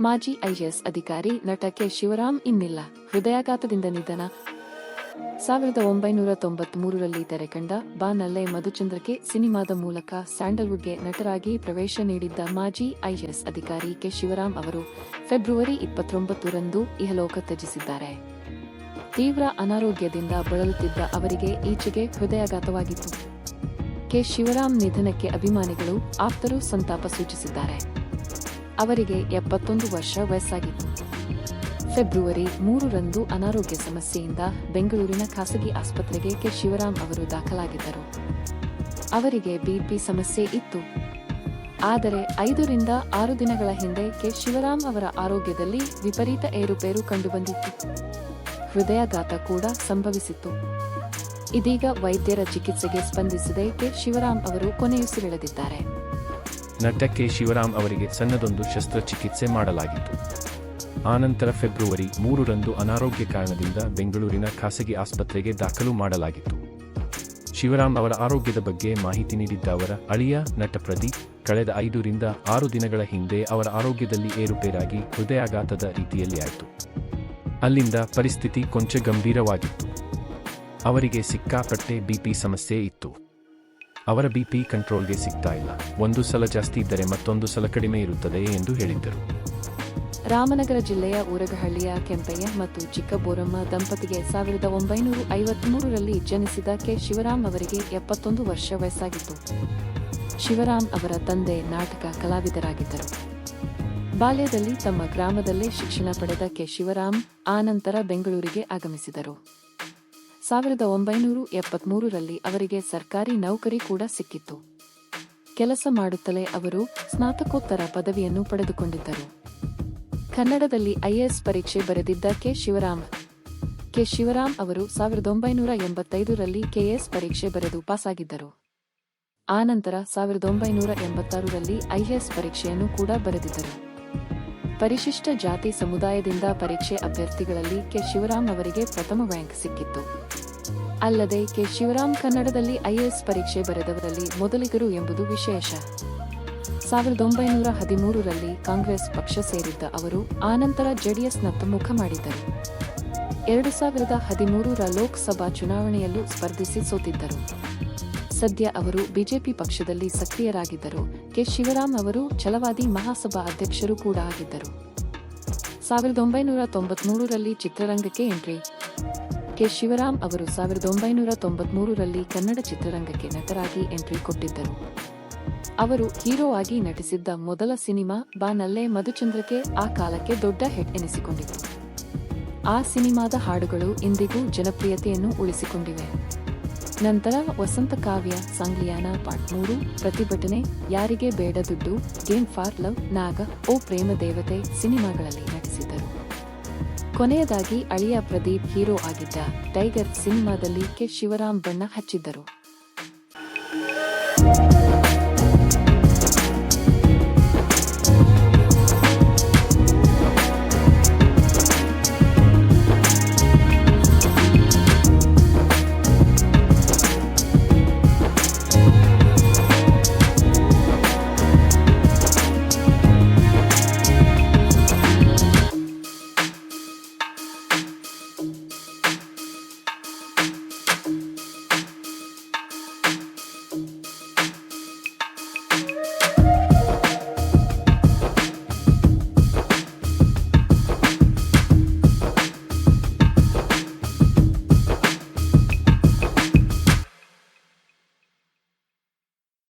ಮಾಜಿ ಐಎಎಸ್ ಅಧಿಕಾರಿ ನಟ ಕೆ ಶಿವರಾಮ್ ಇನ್ನಿಲ್ಲ. ಹೃದಯಾಘಾತದಿಂದ ನಿಧನ. ಸಾವಿರದ ಒಂಬೈನೂರ ತೊಂಬತ್ಮೂರರಲ್ಲಿ ತೆರೆಕಂಡ ಬಾ ನಲ್ಲೆ ಮಧುಚಂದ್ರಕ್ಕೆ ಸಿನಿಮಾದ ಮೂಲಕ ಸ್ಯಾಂಡಲ್ವುಡ್ಗೆ ನಟರಾಗಿ ಪ್ರವೇಶ ನೀಡಿದ್ದ ಮಾಜಿ ಐಎಎಸ್ ಅಧಿಕಾರಿ ಕೆ ಶಿವರಾಮ್ ಅವರು ಫೆಬ್ರವರಿ ಇಪ್ಪತ್ತೊಂಬತ್ತರಂದು ಇಹಲೋಕ ತ್ಯಜಿಸಿದ್ದಾರೆ. ತೀವ್ರ ಅನಾರೋಗ್ಯದಿಂದ ಬಳಲುತ್ತಿದ್ದ ಅವರಿಗೆ ಈಚೆಗೆ ಹೃದಯಾಘಾತವಾಗಿತ್ತು. ಕೆ ಶಿವರಾಮ್ ನಿಧನಕ್ಕೆ ಅಭಿಮಾನಿಗಳು ಆಪ್ತರು ಸಂತಾಪ ಸೂಚಿಸಿದ್ದಾರೆ. ಅವರಿಗೆ ಎಪ್ಪತ್ತೊಂದು ವರ್ಷ ವಯಸ್ಸಾಗಿತ್ತು ಫೆಬ್ರವರಿ ಮೂರರಂದು ಅನಾರೋಗ್ಯ ಸಮಸ್ಯೆಯಿಂದ ಬೆಂಗಳೂರಿನ ಖಾಸಗಿ ಆಸ್ಪತ್ರೆಗೆ ಕೆ. ಶಿವರಾಮ್ ಅವರು ದಾಖಲಾಗಿದ್ದರು. ಅವರಿಗೆ ಬಿಪಿ ಸಮಸ್ಯೆ ಇತ್ತು. ಆದರೆ ಐದರಿಂದ ಆರು ದಿನಗಳ ಹಿಂದೆ ಕೆ. ಶಿವರಾಮ್ ಅವರ ಆರೋಗ್ಯದಲ್ಲಿ ವಿಪರೀತ ಏರುಪೇರು ಕಂಡುಬಂದಿತ್ತು. ಹೃದಯಾಘಾತ ಕೂಡ ಸಂಭವಿಸಿತ್ತು. ಇದೀಗ ವೈದ್ಯರ ಚಿಕಿತ್ಸೆಗೆ ಸ್ಪಂದಿಸದೆ ಕೆ. ಶಿವರಾಮ್ ಅವರು ಕೊನೆಯುಸಿರೆಳೆದಿದ್ದಾರೆ. ನಟ ಕೆ ಶಿವರಾಮ್ ಅವರಿಗೆ ಸಣ್ಣದೊಂದು ಶಸ್ತ್ರಚಿಕಿತ್ಸೆ ಮಾಡಲಾಗಿತ್ತು. ಆನಂತರ ಫೆಬ್ರವರಿ ಮೂರರಂದು ಅನಾರೋಗ್ಯ ಕಾರಣದಿಂದ ಬೆಂಗಳೂರಿನ ಖಾಸಗಿ ಆಸ್ಪತ್ರೆಗೆ ದಾಖಲು ಮಾಡಲಾಗಿತ್ತು. ಶಿವರಾಮ್ ಅವರ ಆರೋಗ್ಯದ ಬಗ್ಗೆ ಮಾಹಿತಿ ನೀಡಿದ್ದ ಅವರ ಅಳಿಯ ನಟ ಪ್ರದೀಪ್, ಕಳೆದ ಐದರಿಂದ ಆರು ದಿನಗಳ ಹಿಂದೆ ಅವರ ಆರೋಗ್ಯದಲ್ಲಿ ಏರುಪೇರಾಗಿ ಹೃದಯಾಘಾತದ ರೀತಿಯಲ್ಲಿ ಆಯಿತು. ಅಲ್ಲಿಂದ ಪರಿಸ್ಥಿತಿ ಕೊಂಚ ಗಂಭೀರವಾಗಿತ್ತು. ಅವರಿಗೆ ಸಿಕ್ಕಾಪಟ್ಟೆ ಬಿಪಿ ಸಮಸ್ಯೆ ಇತ್ತು. ಅವರ ಬಿಪಿ ಕಂಟ್ರೋಲ್ಗೆ ಸಿಗ್ತಾ ಇಲ್ಲ. ಒಂದು ಸಲ ಜಾಸ್ತಿ ಇದ್ದರೆ ಮತ್ತೊಂದು ಸಲ ಕಡಿಮೆ ಇರುತ್ತದೆ ಎಂದು ಹೇಳಿದ್ದರು. ರಾಮನಗರ ಜಿಲ್ಲೆಯ ಊರಗಹಳ್ಳಿಯ ಕೆಂಪಯ್ಯ ಮತ್ತು ಚಿಕ್ಕಬೋರಮ್ಮ ದಂಪತಿಗೆ ಸಾವಿರದ ಒಂಬೈನೂರ ಐವತ್ಮೂರರಲ್ಲಿ ಜನಿಸಿದ ಕೆ. ಶಿವರಾಮ್ ಅವರಿಗೆ ಎಪ್ಪತ್ತೊಂದು ವರ್ಷ ವಯಸ್ಸಾಗಿತ್ತು. ಶಿವರಾಮ್ ಅವರ ತಂದೆ ನಾಟಕ ಕಲಾವಿದರಾಗಿದ್ದರು. ಬಾಲ್ಯದಲ್ಲಿ ತಮ್ಮ ಗ್ರಾಮದಲ್ಲೇ ಶಿಕ್ಷಣ ಪಡೆದ ಕೆ. ಶಿವರಾಮ್ ಆನಂತರ ಬೆಂಗಳೂರಿಗೆ ಆಗಮಿಸಿದರು. ಸಾವಿರದ ಒಂಬೈನೂರ ಎಪ್ಪತ್ಮೂರರಲ್ಲಿ ಅವರಿಗೆ ಸರ್ಕಾರಿ ನೌಕರಿ ಕೂಡ ಸಿಕ್ಕಿತ್ತು. ಕೆಲಸ ಮಾಡುತ್ತಲೇ ಅವರು ಸ್ನಾತಕೋತ್ತರ ಪದವಿಯನ್ನು ಪಡೆದುಕೊಂಡಿದ್ದರು. ಕನ್ನಡದಲ್ಲಿ ಐಎಎಸ್ ಪರೀಕ್ಷೆ ಬರೆದಿದ್ದ ಕೆ ಶಿವರಾಮ್. ಕೆ ಶಿವರಾಮ್ ಅವರು ಸಾವಿರದ ಒಂಬೈನೂರ ಎಂಬತ್ತೈದರಲ್ಲಿ ಕೆಎಸ್ ಪರೀಕ್ಷೆ ಬರೆದು ಪಾಸಾಗಿದ್ದರು. ಆನಂತರ ಸಾವಿರದ ಒಂಬೈನೂರ ಎಂಬತ್ತಾರರಲ್ಲಿ ಐಎಎಸ್ ಪರೀಕ್ಷೆಯನ್ನು ಕೂಡ ಬರೆದಿದ್ದರು. ಪರಿಶಿಷ್ಟ ಜಾತಿ ಸಮುದಾಯದಿಂದ ಪರೀಕ್ಷೆ ಅಭ್ಯರ್ಥಿಗಳಲ್ಲಿ ಕೆ ಶಿವರಾಮ್ ಅವರಿಗೆ ಪ್ರಥಮ ರ್ಯಾಂಕ್ ಸಿಕ್ಕಿತ್ತು. ಅಲ್ಲದೆ ಕೆ. ಶಿವರಾಮ್ ಕನ್ನಡದಲ್ಲಿ ಐಎಎಸ್ ಪರೀಕ್ಷೆ ಬರೆದವರಲ್ಲಿ ಮೊದಲಿಗರು ಎಂಬುದು ವಿಶೇಷ. ಸಾವಿರದ ಒಂಬೈನೂರ ಹದಿಮೂರರಲ್ಲಿ ಕಾಂಗ್ರೆಸ್ ಪಕ್ಷ ಸೇರಿದ್ದ ಅವರು ಆನಂತರ ಜೆಡಿಎಸ್ನತ್ತ ಮುಖ ಮಾಡಿದ್ದರು. ಎರಡು ಸಾವಿರದ ಹದಿಮೂರರ ಲೋಕಸಭಾ ಚುನಾವಣೆಯಲ್ಲೂ ಸ್ಪರ್ಧಿಸಿ ಸೋತಿದ್ದರು. ಸದ್ಯ ಅವರು ಬಿಜೆಪಿ ಪಕ್ಷದಲ್ಲಿ ಸಕ್ರಿಯರಾಗಿದ್ದರು. ಕೆ. ಶಿವರಾಮ್ ಅವರು ಛಲವಾದಿ ಮಹಾಸಭಾ ಅಧ್ಯಕ್ಷರು ಕೂಡ ಆಗಿದ್ದರು. ಸಾವಿರದ ಒಂಬೈನೂರ ತೊಂಬತ್ಮೂರರಲ್ಲಿ ಚಿತ್ರರಂಗಕ್ಕೆ ಎಂಟ್ರಿ. ಕೆ ಶಿವರಾಮ್ ಅವರು ಸಾವಿರದ ಒಂಬೈನೂರ ತೊಂಬತ್ಮೂರರಲ್ಲಿ ಕನ್ನಡ ಚಿತ್ರರಂಗಕ್ಕೆ ನಟರಾಗಿ ಎಂಟ್ರಿ ಕೊಟ್ಟಿದ್ದರು. ಅವರು ಹೀರೋ ಆಗಿ ನಟಿಸಿದ್ದ ಮೊದಲ ಸಿನಿಮಾ ಬಾನಲ್ಲೇ ಮಧುಚಂದ್ರಕ್ಕೆ ಆ ಕಾಲಕ್ಕೆ ದೊಡ್ಡ ಹೆಡ್ ಎನಿಸಿಕೊಂಡಿತ್ತು. ಆ ಸಿನಿಮಾದ ಹಾಡುಗಳು ಇಂದಿಗೂ ಜನಪ್ರಿಯತೆಯನ್ನು ಉಳಿಸಿಕೊಂಡಿವೆ. ನಂತರ ವಸಂತ ಕಾವ್ಯ, ಸಂಗ್ಲಿಯಾನ ಪಾರ್ಟ್ ಮೂರು, ಪ್ರತಿಭಟನೆ, ಯಾರಿಗೆ ಬೇಡ ದುಡ್ಡು, ಗೇಮ್ ಫಾರ್ ಲವ್, ನಾಗ, ಓ ಪ್ರೇಮ ದೇವತೆ ಸಿನಿಮಾಗಳಲ್ಲಿ ನಟಿಸಿದರು ಕೊನೆಯದಾಗಿ ಅಳಿಯ ಪ್ರದೀಪ್ ಹೀರೋ ಆಗಿದ್ದ ಟೈಗರ್ ಸಿನಿಮಾದಲ್ಲಿ ಕೆ ಶಿವರಾಮ್ ಬಣ್ಣ ಹಚ್ಚಿದ್ದರು.